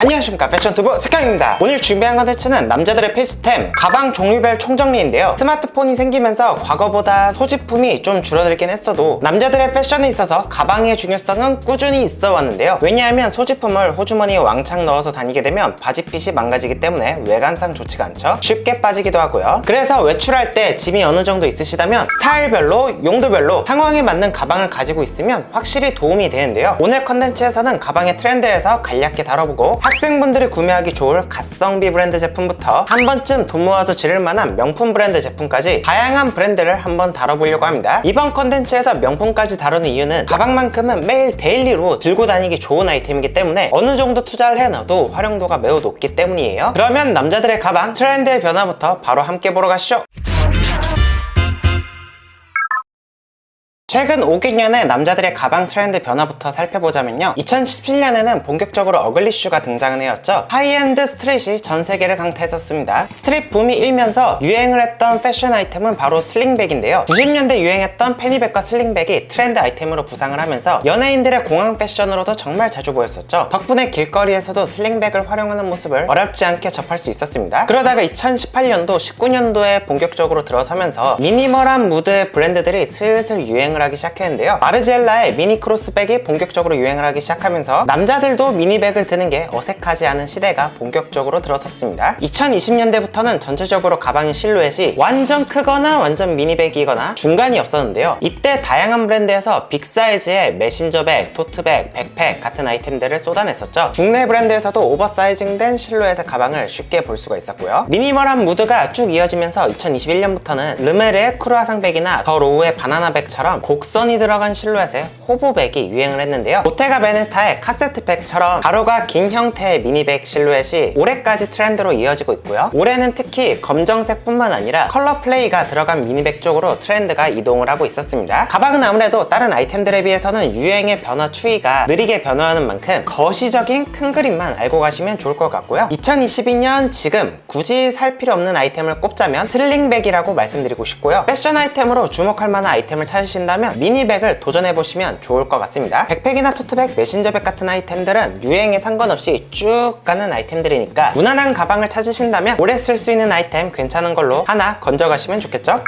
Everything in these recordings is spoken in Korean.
안녕하십니까. 패션투브 석현입니다. 오늘 준비한 컨텐츠는 남자들의 필수템 가방 종류별 총정리인데요. 스마트폰이 생기면서 과거보다 소지품이 좀 줄어들긴 했어도 남자들의 패션에 있어서 가방의 중요성은 꾸준히 있어 왔는데요. 왜냐하면 소지품을 호주머니에 왕창 넣어서 다니게 되면 바지핏이 망가지기 때문에 외관상 좋지가 않죠. 쉽게 빠지기도 하고요. 그래서 외출할 때 짐이 어느 정도 있으시다면 스타일별로 용도별로 상황에 맞는 가방을 가지고 있으면 확실히 도움이 되는데요. 오늘 컨텐츠에서는 가방의 트렌드에서 간략히 다뤄보고 학생분들이 구매하기 좋을 가성비 브랜드 제품부터 한 번쯤 돈 모아서 지를 만한 명품 브랜드 제품까지 다양한 브랜드를 한번 다뤄보려고 합니다. 이번 컨텐츠에서 명품까지 다루는 이유는 가방만큼은 매일 데일리로 들고 다니기 좋은 아이템이기 때문에 어느 정도 투자를 해놔도 활용도가 매우 높기 때문이에요. 그러면 남자들의 가방 트렌드의 변화부터 바로 함께 보러 가시죠. 최근 5개년의 남자들의 가방 트렌드 변화부터 살펴보자면요. 2017년에는 본격적으로 어글리슈가 등장을 해왔죠. 하이엔드 스트릿이 전 세계를 강타했었습니다. 스트릿 붐이 일면서 유행을 했던 패션 아이템은 바로 슬링백인데요. 90년대 유행했던 패니백과 슬링백이 트렌드 아이템으로 부상을 하면서 연예인들의 공항 패션으로도 정말 자주 보였었죠. 덕분에 길거리에서도 슬링백을 활용하는 모습을 어렵지 않게 접할 수 있었습니다. 그러다가 2018년도, 19년도에 본격적으로 들어서면서 미니멀한 무드의 브랜드들이 슬슬 유행을 하기 시작했는데요. 마르지엘라의 미니 크로스백이 본격적으로 유행을 하기 시작하면서 남자들도 미니백을 드는 게 어색하지 않은 시대가 본격적으로 들어섰습니다. 2020년대부터는 전체적으로 가방의 실루엣이 완전 크거나 완전 미니백이거나 중간이 없었는데요. 이때 다양한 브랜드에서 빅 사이즈의 메신저백, 토트백, 백팩 같은 아이템들을 쏟아냈었죠. 국내 브랜드에서도 오버사이징된 실루엣의 가방을 쉽게 볼 수가 있었고요. 미니멀한 무드가 쭉 이어지면서 2021년부터는 르메르의 크루아상백이나 더 로우의 바나나백처럼 곡선이 들어간 실루엣의 호보백이 유행을 했는데요. 보테가 베네타의 카세트백처럼 가로가 긴 형태의 미니백 실루엣이 올해까지 트렌드로 이어지고 있고요. 올해는 특히 검정색뿐만 아니라 컬러 플레이가 들어간 미니백 쪽으로 트렌드가 이동을 하고 있었습니다. 가방은 아무래도 다른 아이템들에 비해서는 유행의 변화 추이가 느리게 변화하는 만큼 거시적인 큰 그림만 알고 가시면 좋을 것 같고요. 2022년 지금 굳이 살 필요 없는 아이템을 꼽자면 슬링백이라고 말씀드리고 싶고요. 패션 아이템으로 주목할 만한 아이템을 찾으신다면 미니백을 도전해보시면 좋을 것 같습니다. 백팩이나 토트백, 메신저백 같은 아이템들은 유행에 상관없이 쭉 가는 아이템들이니까 무난한 가방을 찾으신다면 오래 쓸 수 있는 아이템 괜찮은 걸로 하나 건져가시면 좋겠죠?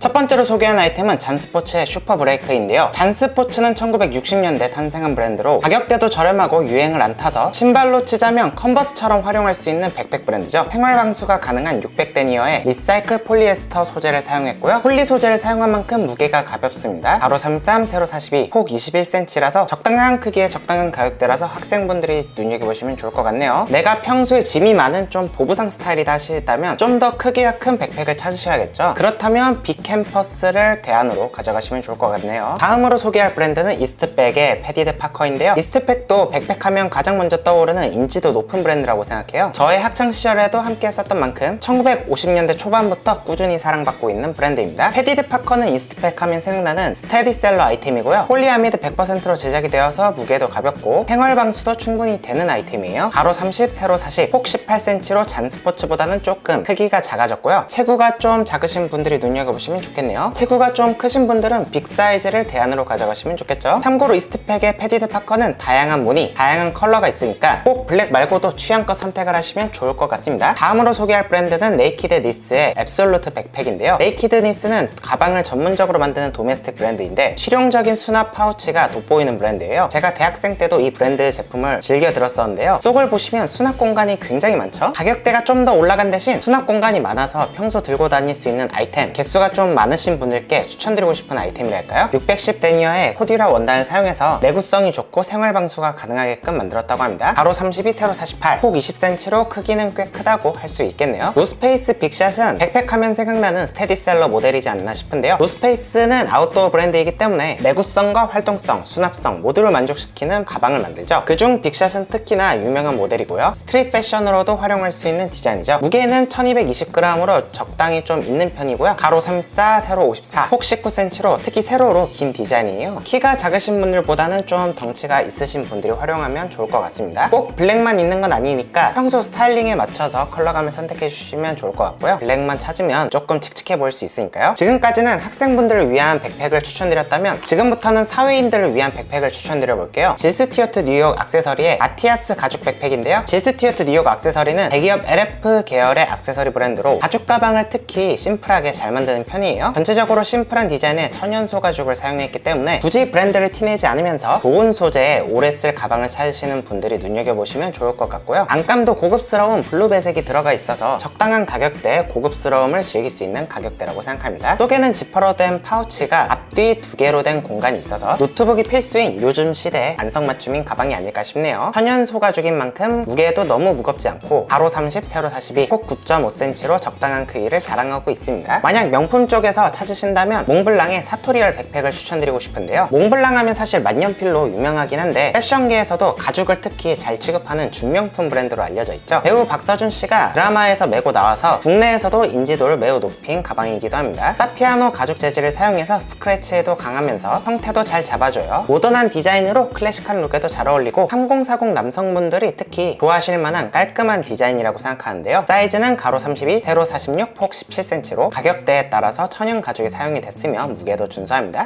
첫 번째로 소개한 아이템은 잔스포츠의 슈퍼 브레이크인데요. 잔스포츠는 1960년대 탄생한 브랜드로 가격대도 저렴하고 유행을 안 타서 신발로 치자면 컨버스처럼 활용할 수 있는 백팩 브랜드죠. 생활 방수가 가능한 600데니어의 리사이클 폴리에스터 소재를 사용했고요. 폴리 소재를 사용한 만큼 무게가 가볍습니다. 가로 33, 세로 42, 폭 21cm라서 적당한 크기에 적당한 가격대라서 학생분들이 눈여겨보시면 좋을 것 같네요. 내가 평소에 짐이 많은 좀 보부상 스타일이다 하시다면 좀 더 크기가 큰 백팩을 찾으셔야겠죠. 그렇다면 빅 캠퍼스를 대안으로 가져가시면 좋을 것 같네요. 다음으로 소개할 브랜드는 이스트백의 패디드 파커인데요. 이스트백도 백팩 하면 가장 먼저 떠오르는 인지도 높은 브랜드라고 생각해요. 저의 학창 시절에도 함께 했었던 만큼 1950년대 초반부터 꾸준히 사랑받고 있는 브랜드입니다. 패디드 파커는 이스트백 하면 생각나는 스테디셀러 아이템이고요. 폴리아미드 100%로 제작이 되어서 무게도 가볍고 생활 방수도 충분히 되는 아이템이에요. 가로 30, 세로 40, 폭 18cm로 잔스포츠보다는 조금 크기가 작아졌고요. 체구가 좀 작으신 분들이 눈여겨보시면 좋겠네요. 체구가 좀 크신 분들은 빅 사이즈를 대안으로 가져가시면 좋겠죠. 참고로 이스트팩의 패디드 파커는 다양한 무늬, 다양한 컬러가 있으니까 꼭 블랙 말고도 취향껏 선택을 하시면 좋을 것 같습니다. 다음으로 소개할 브랜드는 네이키드 니스의 앱솔루트 백팩인데요. 네이키드 니스는 가방을 전문적으로 만드는 도메스틱 브랜드인데 실용적인 수납 파우치가 돋보이는 브랜드예요. 제가 대학생 때도 이 브랜드 제품을 즐겨 들었었는데요. 속을 보시면 수납 공간이 굉장히 많죠. 가격대가 좀 더 올라간 대신 수납 공간이 많아서 평소 들고 다닐 수 있는 아이템 개수가 좀 많으신 분들께 추천드리고 싶은 아이템이랄까요? 610 데니어의 코디라 원단을 사용해서 내구성이 좋고 생활 방수가 가능하게끔 만들었다고 합니다. 가로 32, 세로 48, 폭 20cm로 크기는 꽤 크다고 할 수 있겠네요. 노스페이스 빅샷은 백팩하면 생각나는 스테디셀러 모델이지 않나 싶은데요. 노스페이스는 아웃도어 브랜드이기 때문에 내구성과 활동성, 수납성 모두를 만족시키는 가방을 만들죠. 그중 빅샷은 특히나 유명한 모델이고요. 스트릿 패션으로도 활용할 수 있는 디자인이죠. 무게는 1220g으로 적당히 좀 있는 편이고요. 가로 33 54, 세로 54, 폭 19cm로 특히 세로로 긴 디자인이에요. 키가 작으신 분들보다는 좀 덩치가 있으신 분들이 활용하면 좋을 것 같습니다. 꼭 블랙만 있는 건 아니니까 평소 스타일링에 맞춰서 컬러감을 선택해 주시면 좋을 것 같고요. 블랙만 찾으면 조금 칙칙해 보일 수 있으니까요. 지금까지는 학생분들을 위한 백팩을 추천드렸다면 지금부터는 사회인들을 위한 백팩을 추천드려 볼게요. 질스티어트 뉴욕 액세서리의 아티아스 가죽 백팩인데요. 질스티어트 뉴욕 액세서리는 대기업 LF 계열의 액세서리 브랜드로 가죽 가방을 특히 심플하게 잘 만드는 편이에요. 전체적으로 심플한 디자인에 천연소 가죽을 사용했기 때문에 굳이 브랜드를 티내지 않으면서 좋은 소재에 오래 쓸 가방을 찾으시는 분들이 눈여겨보시면 좋을 것 같고요. 안감도 고급스러운 블루 배색이 들어가 있어서 적당한 가격대에 고급스러움을 즐길 수 있는 가격대라고 생각합니다. 속에는 지퍼로 된 파우치가 앞뒤 두 개로 된 공간이 있어서 노트북이 필수인 요즘 시대의 안성맞춤인 가방이 아닐까 싶네요. 천연 소가죽인 만큼 무게도 너무 무겁지 않고 가로 30, 세로 42, 폭 9.5cm로 적당한 크기를 자랑하고 있습니다. 만약 명품 쪽 에서 찾으신다면 몽블랑의 사토리얼 백팩을 추천드리고 싶은데요. 몽블랑 하면 사실 만년필로 유명하긴 한데 패션계에서도 가죽을 특히 잘 취급하는 준명품 브랜드로 알려져 있죠. 배우 박서준 씨가 드라마에서 메고 나와서 국내에서도 인지도를 매우 높인 가방이기도 합니다. 사피아노 가죽 재질을 사용해서 스크래치에도 강하면서 형태도 잘 잡아줘요. 모던한 디자인으로 클래식한 룩에도 잘 어울리고 3040 남성분들이 특히 좋아하실 만한 깔끔한 디자인이라고 생각하는데요. 사이즈는 가로 32, 세로 46, 폭 17cm로 가격대에 따라서 천연 가죽이 사용이 됐으며 무게도 준수합니다.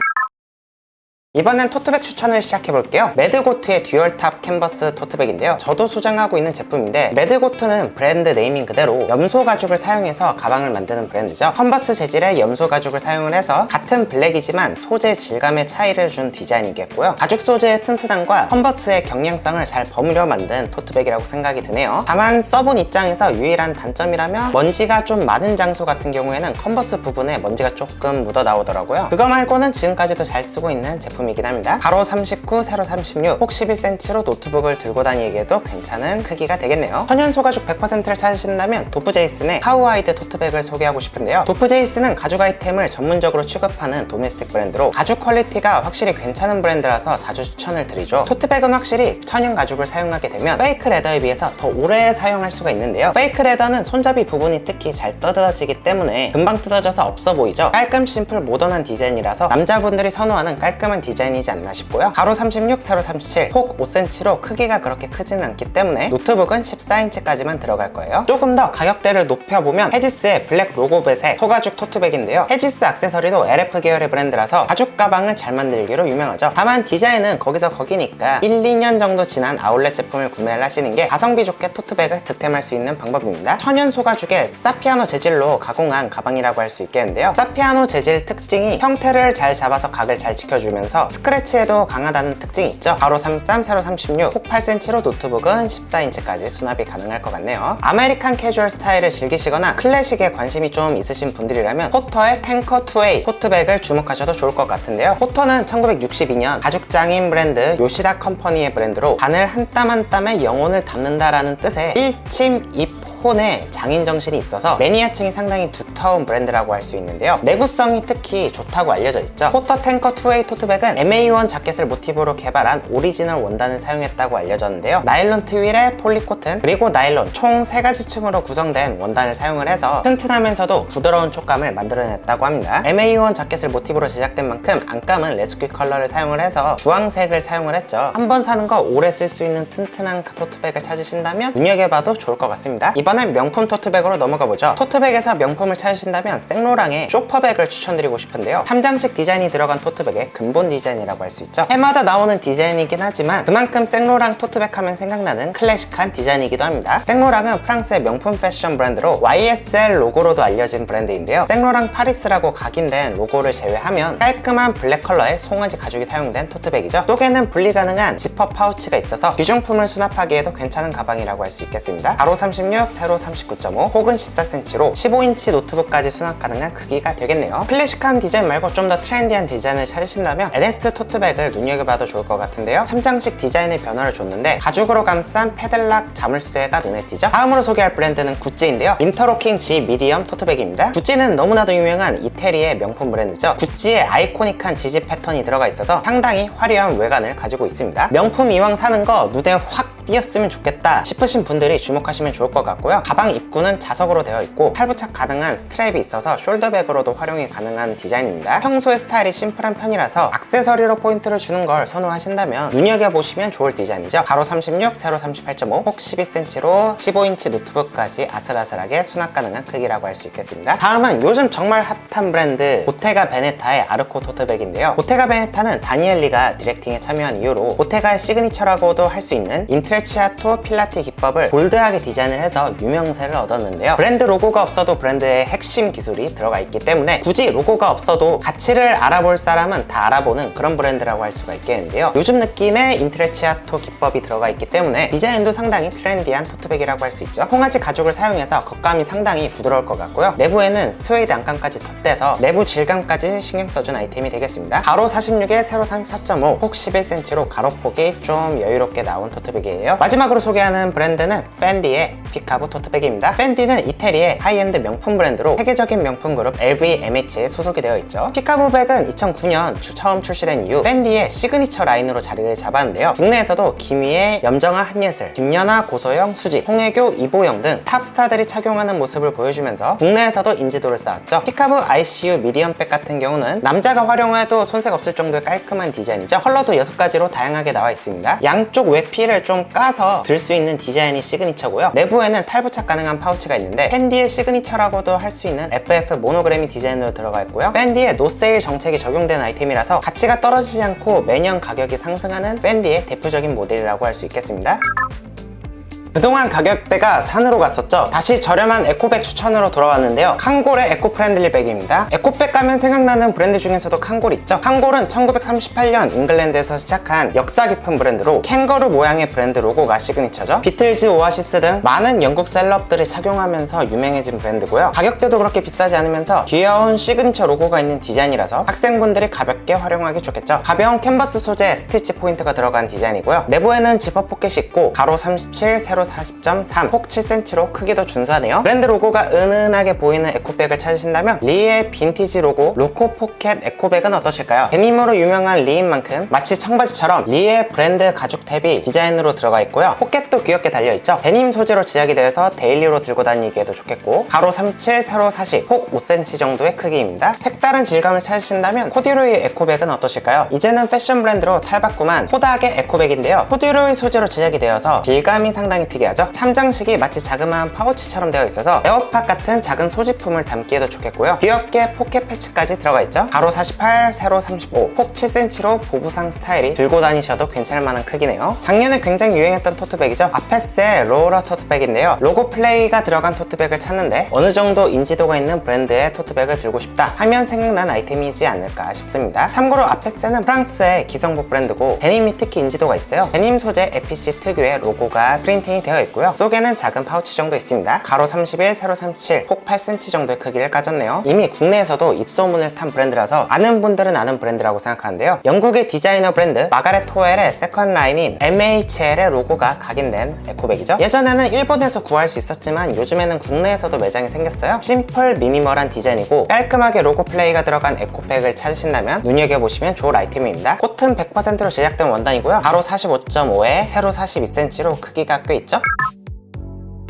이번엔 토트백 추천을 시작해볼게요. 매드고트의 듀얼탑 캔버스 토트백인데요. 저도 소장하고 있는 제품인데 매드고트는 브랜드 네이밍 그대로 염소 가죽을 사용해서 가방을 만드는 브랜드죠. 컨버스 재질의 염소 가죽을 사용을 해서 같은 블랙이지만 소재 질감의 차이를 준 디자인이겠고요. 가죽 소재의 튼튼함과 컨버스의 경량성을 잘 버무려 만든 토트백이라고 생각이 드네요. 다만 써본 입장에서 유일한 단점이라면 먼지가 좀 많은 장소 같은 경우에는 컨버스 부분에 먼지가 조금 묻어 나오더라고요. 그거 말고는 지금까지도 잘 쓰고 있는 제품 이긴 합니다. 가로 39, 세로 36, 폭 11cm로 노트북을 들고 다니기에도 괜찮은 크기가 되겠네요. 천연 소 가죽 100%를 찾으신다면 도프제이슨의 카우아이드 토트백을 소개하고 싶은데요. 도프제이슨은 가죽 아이템을 전문적으로 취급하는 도메스틱 브랜드로 가죽 퀄리티가 확실히 괜찮은 브랜드라서 자주 추천을 드리죠. 토트백은 확실히 천연 가죽을 사용하게 되면 페이크 레더에 비해서 더 오래 사용할 수가 있는데요. 페이크 레더는 손잡이 부분이 특히 잘 뜯어지기 때문에 금방 뜯어져서 없어 보이죠. 깔끔 심플 모던한 디자인이라서 남자분들이 선호하는 깔끔한 디자인 이지 않나 싶고요. 가로 36, 세로 37, 폭 5cm로 크기가 그렇게 크지는 않기 때문에 노트북은 14인치까지만 들어갈 거예요. 조금 더 가격대를 높여보면 헤지스의 블랙 로고 배색 소가죽 토트백인데요. 헤지스 액세서리도 LF 계열의 브랜드라서 가죽 가방을 잘 만들기로 유명하죠. 다만 디자인은 거기서 거기니까 1, 2년 정도 지난 아울렛 제품을 구매를 하시는 게 가성비 좋게 토트백을 득템할 수 있는 방법입니다. 천연 소가죽의 사피아노 재질로 가공한 가방이라고 할 수 있겠는데요. 사피아노 재질 특징이 형태를 잘 잡아서 각을 잘 지켜주면서 스크래치에도 강하다는 특징이 있죠. 바로 33, 세로 36, 폭 8cm로 노트북은 14인치까지 수납이 가능할 것 같네요. 아메리칸 캐주얼 스타일을 즐기시거나 클래식에 관심이 좀 있으신 분들이라면 포터의 탱커 2A 토트백을 주목하셔도 좋을 것 같은데요. 포터는 1962년 가죽 장인 브랜드 요시다 컴퍼니의 브랜드로 바늘 한 땀 한 땀에 영혼을 담는다라는 뜻의 일침 입혼의 장인 정신이 있어서 매니아층이 상당히 두터운 브랜드라고 할 수 있는데요. 내구성이 특히 좋다고 알려져 있죠. 포터 탱커 2A 토트백은 MA1 자켓을 모티브로 개발한 오리지널 원단을 사용했다고 알려졌는데요. 나일론 트윌에 폴리코튼 그리고 나일론 총 3가지 층으로 구성된 원단을 사용을 해서 튼튼하면서도 부드러운 촉감을 만들어냈다고 합니다. MA1 자켓을 모티브로 제작된 만큼 안감은 레스큐 컬러를 사용을 해서 주황색을 사용을 했죠. 한번 사는 거 오래 쓸 수 있는 튼튼한 토트백을 찾으신다면 눈여겨봐도 좋을 것 같습니다. 이번엔 명품 토트백으로 넘어가 보죠. 토트백에서 명품을 찾으신다면 생로랑의 쇼퍼백을 추천드리고 싶은데요. 탐장식 디자인이 들어간 토트백의 근본 디자인이라고 할 수 있죠. 해마다 나오는 디자인이긴 하지만 그만큼 생로랑 토트백 하면 생각나는 클래식한 디자인이기도 합니다. 생로랑은 프랑스의 명품 패션 브랜드로 YSL 로고로도 알려진 브랜드인데요. 생로랑 파리스라고 각인된 로고를 제외하면 깔끔한 블랙 컬러의 송아지 가죽이 사용된 토트백이죠. 속에는 분리 가능한 지퍼 파우치가 있어서 귀중품을 수납하기에도 괜찮은 가방이라고 할 수 있겠습니다. 가로 36, 세로 39.5 혹은 14cm로 15인치 노트북까지 수납 가능한 크기가 되겠네요. 클래식한 디자인 말고 좀 더 트렌디한 디자인을 찾으신다면 NS 토트백을 눈여겨봐도 좋을 것 같은데요. 참장식 디자인의 변화를 줬는데 가죽으로 감싼 패들락 자물쇠가 눈에 띄죠. 다음으로 소개할 브랜드는 구찌인데요. 인터로킹 G 미디엄 토트백입니다. 구찌는 너무나도 유명한 이태리의 명품 브랜드죠. 구찌에 아이코닉한 지지 패턴이 들어가 있어서 상당히 화려한 외관을 가지고 있습니다. 명품 이왕 사는 거 눈에 확 띄었으면 좋겠다 싶으신 분들이 주목하시면 좋을 것 같고요. 가방 입구는 자석으로 되어 있고 탈부착 가능한 스트랩이 있어서 숄더백으로도 활용이 가능한 디자인입니다. 평소에 스타일이 심플한 편이라서 서리로 포인트를 주는 걸 선호하신다면 눈여겨보시면 좋을 디자인이죠. 가로 36, 세로 38.5, 폭 12cm로 15인치 노트북까지 아슬아슬하게 수납 가능한 크기라고 할 수 있겠습니다. 다음은 요즘 정말 핫한 브랜드 보테가 베네타의 아르코 토트백인데요. 보테가 베네타는 다니엘리가 디렉팅에 참여한 이후로 보테가의 시그니처라고도 할 수 있는 인트레치아토 필라티 기법을 볼드하게 디자인을 해서 유명세를 얻었는데요. 브랜드 로고가 없어도 브랜드의 핵심 기술이 들어가 있기 때문에 굳이 로고가 없어도 가치를 알아볼 사람은 다 알아보는 그런 브랜드라고 할 수가 있겠는데요. 요즘 느낌의 인트레치아토 기법이 들어가 있기 때문에 디자인도 상당히 트렌디한 토트백이라고 할 수 있죠. 송아지 가죽을 사용해서 겉감이 상당히 부드러울 것 같고요. 내부에는 스웨이드 안감까지 덧대서 내부 질감까지 신경 써준 아이템이 되겠습니다. 가로 46에 세로 34.5, 폭 11cm로 가로폭이 좀 여유롭게 나온 토트백이에요. 마지막으로 소개하는 브랜드는 팬디의 피카브 토트백입니다. 팬디는 이태리의 하이엔드 명품 브랜드로 세계적인 명품 그룹 LVMH에 소속이 되어 있죠. 피카브 백은 2009년 처음 출 시된 이후 팬디의 시그니처 라인으로 자리를 잡았는데요. 국내에서도 김희애, 염정아, 한예슬, 김연아, 고소영, 수지, 홍혜교, 이보영 등 탑스타들이 착용하는 모습을 보여주면서 국내에서도 인지도를 쌓았죠. 피카브 ICU 미디엄백 같은 경우는 남자가 활용해도 손색 없을 정도의 깔끔한 디자인이죠. 컬러도 6가지로 다양하게 나와 있습니다. 양쪽 외피를 좀 까서 들 수 있는 디자인이 시그니처고요. 내부에는 탈부착 가능한 파우치가 있는데 캔디의 시그니처라고도 할 수 있는 FF 모노그래미 디자인으로 들어가 있고요. 밴디의 노세일 정책이 적용된 아이템이라서 가치가 떨어지지 않고 매년 가격이 상승하는 밴디의 대표적인 모델이라고 할 수 있겠습니다. 그동안 가격대가 산으로 갔었죠. 다시 저렴한 에코백 추천으로 돌아왔는데요. 칸골의 에코 프렌들리 백입니다. 에코백 가면 생각나는 브랜드 중에서도 칸골 있죠? 칸골은 1938년 잉글랜드에서 시작한 역사 깊은 브랜드로 캥거루 모양의 브랜드 로고가 시그니처죠. 비틀즈 오아시스 등 많은 영국 셀럽들이 착용하면서 유명해진 브랜드고요. 가격대도 그렇게 비싸지 않으면서 귀여운 시그니처 로고가 있는 디자인이라서 학생분들이 가볍게 활용하기 좋겠죠. 가벼운 캔버스 소재 스티치 포인트가 들어간 디자인이고요. 내부에는 지퍼 포켓이 있고 가로 37, 세로 40.3, 폭 7cm로 크기도 준수하네요. 브랜드 로고가 은은하게 보이는 에코백을 찾으신다면 리의 빈티지 로고 로코 포켓 에코백은 어떠실까요? 데님으로 유명한 리인 만큼 마치 청바지처럼 리의 브랜드 가죽 탭이 디자인으로 들어가 있고요. 포켓도 귀엽게 달려있죠. 데님 소재로 제작이 되어서 데일리로 들고 다니기에도 좋겠고 가로 37, 세로 40, 폭 5cm 정도의 크기입니다. 색다른 질감을 찾으신다면 코듀로이 에코백은 어떠실까요? 이제는 패션 브랜드로 탈바꿈한 코닥의 에코백인데요. 코듀로이 소재로 제작이 되어서 질감이 상당히 특이하죠. 참장식이 마치 자그마한 파우치처럼 되어 있어서 에어팟 같은 작은 소지품을 담기에도 좋겠고요. 귀엽게 포켓 패치까지 들어가 있죠. 가로 48, 세로 35, 폭 7cm로 보부상 스타일이 들고 다니셔도 괜찮을 만한 크기네요. 작년에 굉장히 유행했던 토트백이죠. 아페스의 로러 토트백인데요. 로고 플레이가 들어간 토트백을 찾는데 어느 정도 인지도가 있는 브랜드의 토트백을 들고 싶다 하면 생각난 아이템이지 않을까 싶습니다. 참고로 아페스는 프랑스의 기성복 브랜드고 데님이 특히 인지도가 있어요. 데님 소재 에피시 특유의 로고가 프린팅이 되어 있고요. 속에는 작은 파우치 정도 있습니다. 가로 31, 세로 37, 폭 8cm 정도의 크기를 가졌네요. 이미 국내에서도 입소문을 탄 브랜드라서 아는 분들은 아는 브랜드라고 생각하는데요. 영국의 디자이너 브랜드 마가렛 호웰의 세컨 라인인 MHL의 로고가 각인된 에코백이죠. 예전에는 일본에서 구할 수 있었지만 요즘에는 국내에서도 매장이 생겼어요. 심플 미니멀한 디자인이고 깔끔하게 로고 플레이가 들어간 에코백을 찾으신다면 눈여겨보시면 좋을 아이템입니다. 코튼 100%로 제작된 원단이고요. 가로 45.5에 세로 42cm로 크기가 꽤 있죠. 진짜?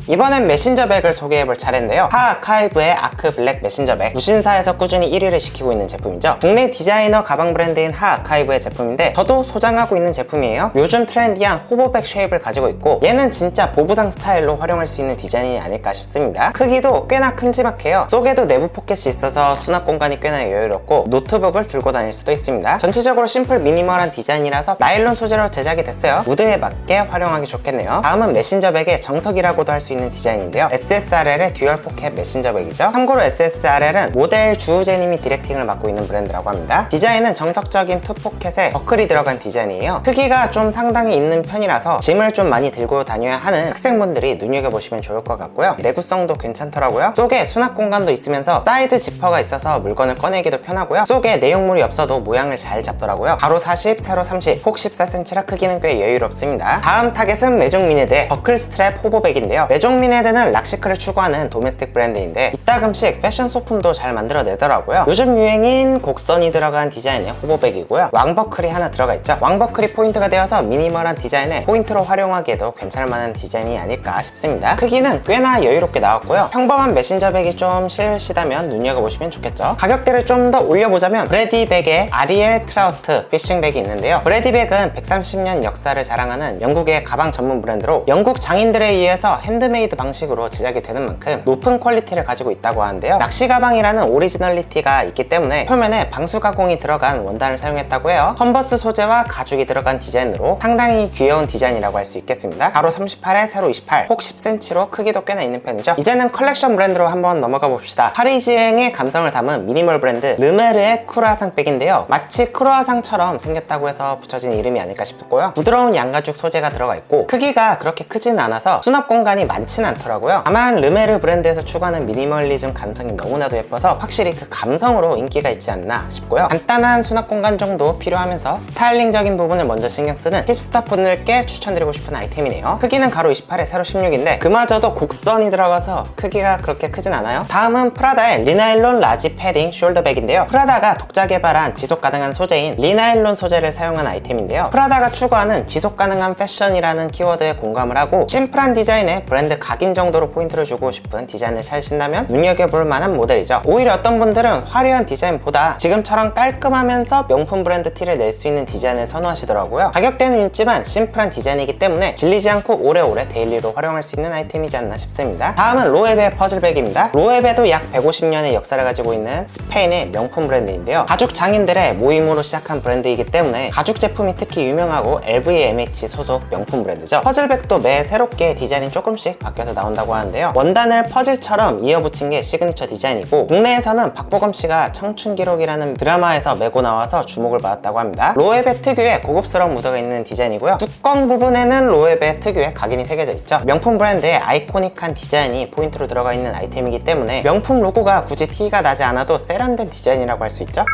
이번엔 메신저백을 소개해볼 차례인데요. 하아카이브의 아크 블랙 메신저백 무신사에서 꾸준히 1위를 시키고 있는 제품이죠. 국내 디자이너 가방 브랜드인 하아카이브의 제품인데 저도 소장하고 있는 제품이에요. 요즘 트렌디한 호보백 쉐입을 가지고 있고 얘는 진짜 보부상 스타일로 활용할 수 있는 디자인이 아닐까 싶습니다. 크기도 꽤나 큼지막해요. 속에도 내부 포켓이 있어서 수납 공간이 꽤나 여유롭고 노트북을 들고 다닐 수도 있습니다. 전체적으로 심플 미니멀한 디자인이라서 나일론 소재로 제작이 됐어요. 무드에 맞게 활용하기 좋겠네요. 다음은 메신저백의 정석이라고도 할 수 있는 디자인인데요. SSRL의 듀얼 포켓 메신저 백이죠. 참고로 SSRL은 모델 주우재님이 디렉팅을 맡고 있는 브랜드라고 합니다. 디자인은 정석적인 투 포켓에 버클이 들어간 디자인이에요. 크기가 좀 상당히 있는 편이라서 짐을 좀 많이 들고 다녀야 하는 학생분들이 눈여겨보시면 좋을 것 같고요. 내구성도 괜찮더라고요. 속에 수납 공간도 있으면서 사이드 지퍼가 있어서 물건을 꺼내기도 편하고요. 속에 내용물이 없어도 모양을 잘 잡더라고요. 가로 40, 세로 30, 폭 14cm라 크기는 꽤 여유롭습니다. 다음 타겟은 매종 미니드의 버클 스트랩 호보백인데요. 대종민 헤드는 락시크를 추구하는 도메스틱 브랜드인데 이따금씩 패션 소품도 잘 만들어내더라고요. 요즘 유행인 곡선이 들어간 디자인의 호보백이고요. 왕버클이 하나 들어가 있죠. 왕버클이 포인트가 되어서 미니멀한 디자인에 포인트로 활용하기에도 괜찮을 만한 디자인이 아닐까 싶습니다. 크기는 꽤나 여유롭게 나왔고요. 평범한 메신저백이 좀 싫으시다면 눈여겨보시면 좋겠죠. 가격대를 좀 더 올려보자면 브래디백의 아리엘 트라우트 피싱백이 있는데요. 브래디백은 130년 역사를 자랑하는 영국의 가방 전문 브랜드로 영국 장인들에 의해서 핸드 메이드 방식으로 제작이 되는 만큼 높은 퀄리티를 가지고 있다고 하는데요. 낚시 가방이라는 오리지널리티가 있기 때문에 표면에 방수 가공이 들어간 원단을 사용했다고 해요. 컨버스 소재와 가죽이 들어간 디자인으로 상당히 귀여운 디자인이라고 할 수 있겠습니다. 가로 38에 세로 28, 폭 10cm로 크기도 꽤나 있는 편이죠. 이제는 컬렉션 브랜드로 한번 넘어가 봅시다. 파리지행의 감성을 담은 미니멀 브랜드 르메르의 크루아상 백인데요. 마치 크루아상처럼 생겼다고 해서 붙여진 이름이 아닐까 싶었고요. 부드러운 양가죽 소재가 들어가 있고 크기가 그렇게 크진 않아서 수납 공간이 많 지는 않더라고요. 다만 르메르 브랜드에서 추구하는 미니멀리즘 감성이 너무나도 예뻐서 확실히 그 감성으로 인기가 있지 않나 싶고요. 간단한 수납 공간 정도 필요하면서 스타일링적인 부분을 먼저 신경 쓰는 힙스터 분들께 추천드리고 싶은 아이템이네요. 크기는 가로 28에 세로 16인데 그마저도 곡선이 들어가서 크기가 그렇게 크진 않아요. 다음은 프라다의 리나일론 라지 패딩 숄더백인데요. 프라다가 독자 개발한 지속 가능한 소재인 리나일론 소재를 사용한 아이템인데요. 프라다가 추구하는 지속 가능한 패션이라는 키워드에 공감을 하고 심플한 디자인에 브랜드 각인 정도로 포인트를 주고 싶은 디자인을 찾으신다면 눈여겨볼 만한 모델이죠. 오히려 어떤 분들은 화려한 디자인보다 지금처럼 깔끔하면서 명품 브랜드 티를 낼 수 있는 디자인을 선호하시더라고요. 가격대는 있지만 심플한 디자인이기 때문에 질리지 않고 오래오래 데일리로 활용할 수 있는 아이템이지 않나 싶습니다. 다음은 로에베 퍼즐백입니다. 로에베도 약 150년의 역사를 가지고 있는 스페인의 명품 브랜드인데요. 가죽 장인들의 모임으로 시작한 브랜드이기 때문에 가죽 제품이 특히 유명하고 LVMH 소속 명품 브랜드죠. 퍼즐백도 매 새롭게 디자인이 조금씩 바뀌어서 나온다고 하는데요. 원단을 퍼즐처럼 이어붙인 게 시그니처 디자인이고 국내에서는 박보검 씨가 청춘 기록이라는 드라마에서 메고 나와서 주목을 받았다고 합니다. 로에베 특유의 고급스러운 무드가 있는 디자인이고요. 뚜껑 부분에는 로에베 특유의 각인이 새겨져 있죠. 명품 브랜드의 아이코닉한 디자인이 포인트로 들어가 있는 아이템이기 때문에 명품 로고가 굳이 티가 나지 않아도 세련된 디자인이라고 할 수 있죠.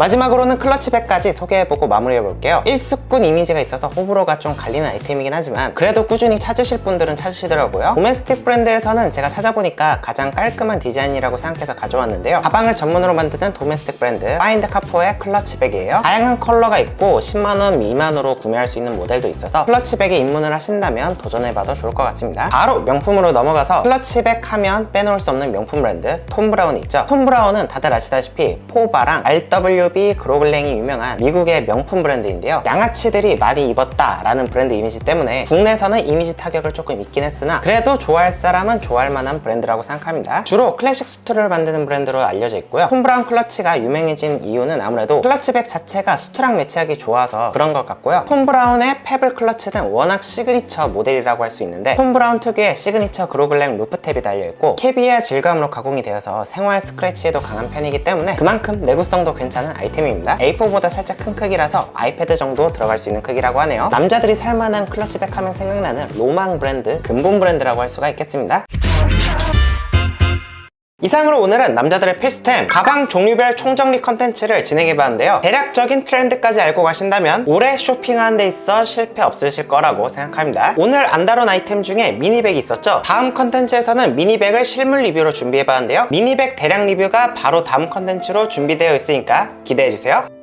마지막으로는 클러치백까지 소개해보고 마무리해볼게요. 일수꾼 이미지가 있어서 호불호가 좀 갈리는 아이템이긴 하지만 그래도 꾸준히 찾으실 분들은 찾으시더라고요. 도메스틱 브랜드에서는 제가 찾아보니까 가장 깔끔한 디자인이라고 생각해서 가져왔는데요. 가방을 전문으로 만드는 도메스틱 브랜드 파인드 카푸의 클러치백이에요. 다양한 컬러가 있고 10만원 미만으로 구매할 수 있는 모델도 있어서 클러치백에 입문을 하신다면 도전해봐도 좋을 것 같습니다. 바로 명품으로 넘어가서 클러치백 하면 빼놓을 수 없는 명품 브랜드 톰 브라운이 있죠. 톰 브라운은 다들 아시다시피 포바랑 RW 비 그로글랭이 유명한 미국의 명품 브랜드인데요. 양아치들이 많이 입었다 라는 브랜드 이미지 때문에 국내에서는 이미지 타격을 조금 입긴 했으나 그래도 좋아할 사람은 좋아할 만한 브랜드라고 생각합니다. 주로 클래식 수트를 만드는 브랜드로 알려져 있고요. 톰 브라운 클러치가 유명해진 이유는 아무래도 클러치백 자체가 수트랑 매치하기 좋아서 그런 것 같고요. 톰 브라운의 페블 클러치는 워낙 시그니처 모델이라고 할 수 있는데 톰 브라운 특유의 시그니처 그로글랭 루프탭이 달려있고 캡이야 질감으로 가공이 되어서 생활 스크래치에도 강한 편이기 때문에 그만큼 내구성도 괜찮은 아이템입니다. A4보다 살짝 큰 크기라서 아이패드 정도 들어갈 수 있는 크기라고 하네요. 남자들이 살만한 클러치백 하면 생각나는 로망 브랜드, 근본 브랜드라고 할 수가 있겠습니다. 이상으로 오늘은 남자들의 필수템 가방 종류별 총정리 컨텐츠를 진행해봤는데요. 대략적인 트렌드까지 알고 가신다면 올해 쇼핑하는 데 있어 실패 없으실 거라고 생각합니다. 오늘 안 다룬 아이템 중에 미니백이 있었죠? 다음 컨텐츠에서는 미니백을 실물 리뷰로 준비해봤는데요. 미니백 대량 리뷰가 바로 다음 컨텐츠로 준비되어 있으니까 기대해주세요